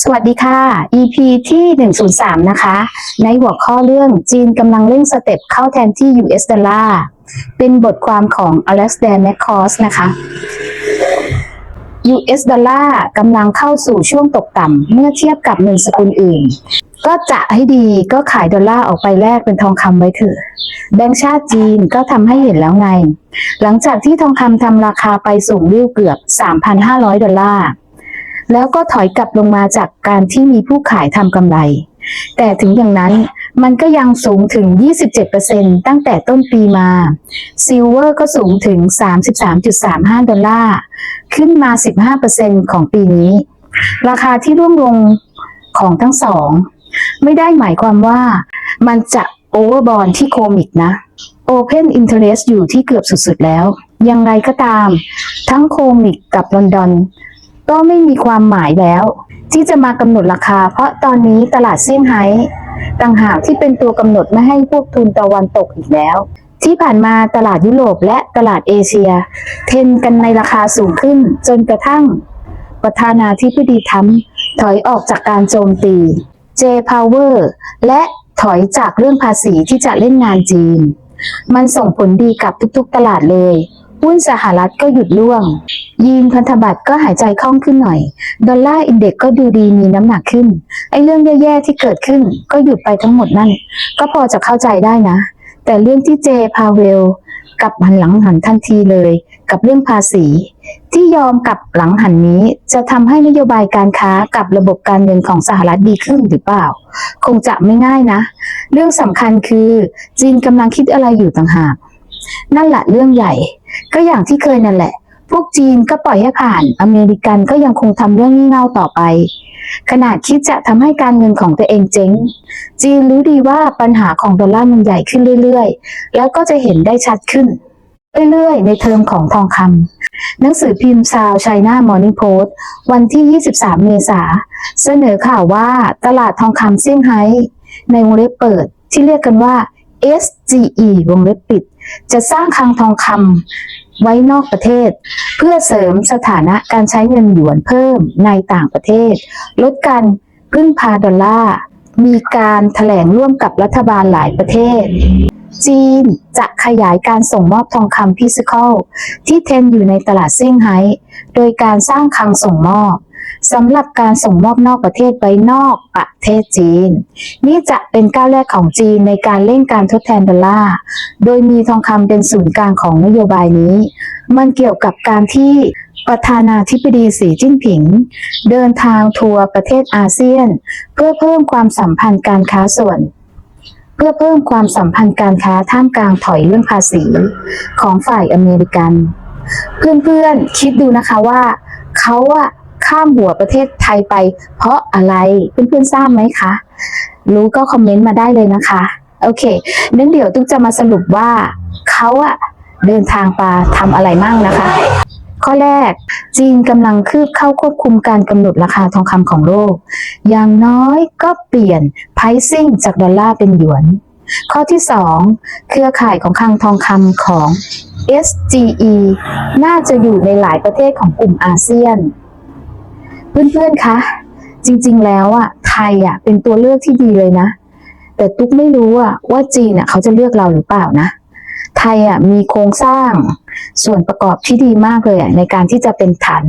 สวัสดีค่ะ EP ที่ 103 นะคะ ในหัวข้อเรื่องจีนกำลังเร่งสเต็ปเข้าแทนที่ US ดอลลาร์เป็นบทความของ a l e x d a n m c c o s นะคะ US ดอลลาร์กำลังเข้าสู่ช่วงตกต่ำเมื่อเทียบกับเงินสกุลอื่น ก็จะให้ดีก็ขายดอลลาร์ออกไปแลกเป็นทองคำไว้เถอะ แบงก์ชาติจีนก็ทำให้เห็นแล้วไง หลังจากที่ทองคำทำราคาไปสูงริ้วเกือบ 3,500 ดอลลาร์ แล้วก็ถอยกลับลงมาจากการที่มีผู้ขายทำกำไร แต่ถึงอย่างนั้นมันก็ยังสูงถึง 27%ตั้งแต่ต้นปีมา ซิลเวอร์ก็สูงถึง 33.35 ดอลลาร์ ขึ้นมา 15%ของปีนี้ ราคาที่ร่วงลงของทั้งสอง ไม่ได้หมายความว่ามันจะโอเวอร์บอลที่โคมิกนะ Open Interest อยู่ที่เกือบสุดๆแล้วยังไงก็ตาม ทั้งโคมิกกับลอนดอน ก็ไม่มีความหมายแล้ว ที่จะมากำหนดราคา เพราะตอนนี้ตลาดเซี่ยงไฮ้ต่างหากที่เป็นตัวกำหนดไม่ให้พวกทุนตะวันตกอีกแล้ว ที่ผ่านมาตลาดยุโรปและตลาดเอเชีย เทนกันในราคาสูงขึ้นจนกระทั่ง ประธานาธิบดีทัมถอยออกจากการโจมตี J Power และถอยจากเรื่องภาษีที่จะเล่นงานจีน มันส่งผลดีกับทุกๆตลาดเลย หุ้นสหรัฐก็หยุดร่วง ยีนพันธบัตรก็หายใจคล่องขึ้นหน่อย ดอลลาร์อินเด็กก็ดูดีมีน้ำหนักขึ้น ไอ้เรื่องแย่ๆที่เกิดขึ้นก็หยุดไปทั้งหมดนั่น ก็พอจะเข้าใจได้นะ แต่เรื่องที่เจพาเวลกลับหันหลังหันทันทีเลย กับเรื่องภาษี ที่ยอมกลับหลังหันนี้ จะทำให้นโยบายการค้ากับระบบการเงินของสหรัฐดีขึ้นหรือเปล่า คงจะไม่ง่ายนะ เรื่องสำคัญคือจีนกำลังคิดอะไรอยู่ต่างหาก นั่นแหละเรื่องใหญ่ ก็อย่างที่เคยนั่นแหละ พวกจีนก็ปล่อยให้ผ่าน อเมริกันก็ยังคงทำเรื่องงี่เง่าต่อไป ขนาดคิดจะทำให้การเงินของตัวเองเจ๊ง จีนรู้ดีว่าปัญหาของดอลลาร์มันใหญ่ขึ้นเรื่อยๆ แล้วก็จะเห็นได้ชัดขึ้น เรื่อยๆ ในเทอมของทองคำหนังสือพิมพ์ซาวไชน่ามอร์นิ่งโพสต์วันที่ 23 เมษาเสนอข่าวว่าตลาดทองคำเซี่ยงไฮ้ในวงเล็บเปิดที่เรียกกันว่า SGE วงเล็บปิด จะสร้างคลังทองคำไว้นอกประเทศ เพื่อเสริมสถานะการใช้เงินหยวนเพิ่มในต่างประเทศ ลดการพึ่งพาดอลลาร์มีการแถลงร่วมกับรัฐบาลหลายประเทศ จีนจะขยายการส่งมอบทองคำฟิสิกอลที่เทนอยู่ในตลาดเซี่ยงไฮ้โดยการสร้างคลังส่งมอบ สำหรับการส่งมอบนอกประเทศไปนอกประเทศจีน นี่จะเป็นก้าวแรกของจีนในการเร่งการทดแทนดอลลาร์โดยมีทองคำเป็นศูนย์กลางของนโยบายนี้ มันเกี่ยวกับการที่ประธานาธิบดีสีจิ้นผิง เดินทางทัวร์ประเทศอาเซียน เพื่อเพิ่มความสัมพันธ์การค้าส่วน เพื่อเพิ่มความสัมพันธ์การค้าท่ามกลางถอยเรื่องภาษีของฝ่ายอเมริกัน เพื่อนๆคิดดูนะคะว่าเขาอะ ข้ามหัวประเทศไทยไป เพราะอะไรเพื่อนๆทราบไหมคะ รู้ก็คอมเมนต์มาได้เลยนะคะ โอเคนั้นเดี๋ยวตุ๊กจะมาสรุปว่าเขาอะเดินทางไปทำอะไรมั่งนะคะ ข้อแรกจีนกำลังคืบเข้าควบคุมการกำหนดราคาทองคำของโลก อย่างน้อยก็เปลี่ยน pricing จากดอลลาร์เป็นหยวน ข้อที่ 2 เครือข่ายของคลังทองคำของ SGE น่าจะอยู่ในหลายประเทศของกลุ่มอาเซียน เพื่อนๆ คะ จริงๆ แล้วอะไทยอะเป็นตัวเลือกที่ดีเลยนะ แต่ตุ๊กไม่รู้อะว่าจีนอะเขาจะเลือกเราหรือเปล่านะ ไทยอะมีโครงสร้างส่วนประกอบที่ดีมากเลยอะในการที่จะเป็นฐาน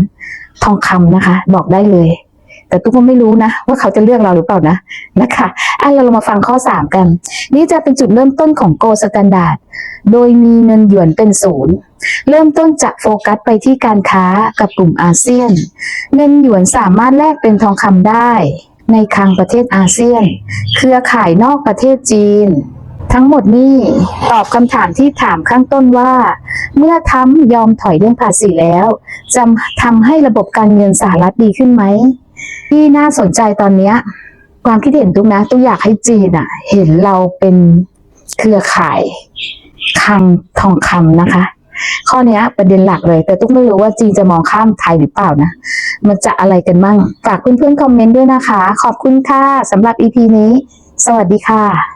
ทองคำนะคะ บอกได้เลย แต่ตุ๊กก็ไม่รู้นะ ว่าเขาจะเลือกเราหรือเปล่านะนะคะอะเราลงมาฟังข้อ 3 กัน นี่จะเป็นจุดเริ่มต้นของโกสแตนดาร์ดโดยมีเงินหยวนเป็นศูนย์เริ่มต้นจะโฟกัสไปที่การค้ากับกลุ่มอาเซียน เงินหยวนสามารถแลกเป็นทองคำได้ในคลังประเทศอาเซียน เครือข่ายนอกประเทศจีน ทั้งหมดนี้ตอบคำถามที่ถามข้างต้นว่า เมื่อทรัมยอมถอยเรื่องภาษีแล้วจะทำให้ระบบการเงินสหรัฐดีขึ้นไหม ที่น่าสนใจตอนเนี้ยความคิดเห็นตุ้มนะตุ้มอยากให้จีนอะเห็นเราเป็นเครือข่ายคลังทองคำนะคะ ข้อเนี้ยประเด็นหลักเลย แต่ตุ้มไม่รู้ว่าจีนจะมองข้ามไทยหรือเปล่านะ มันจะอะไรกันมั่งฝากเพื่อนๆคอมเมนต์ด้วยนะคะ ขอบคุณค่ะสำหรับ EP นี้ สวัสดีค่ะ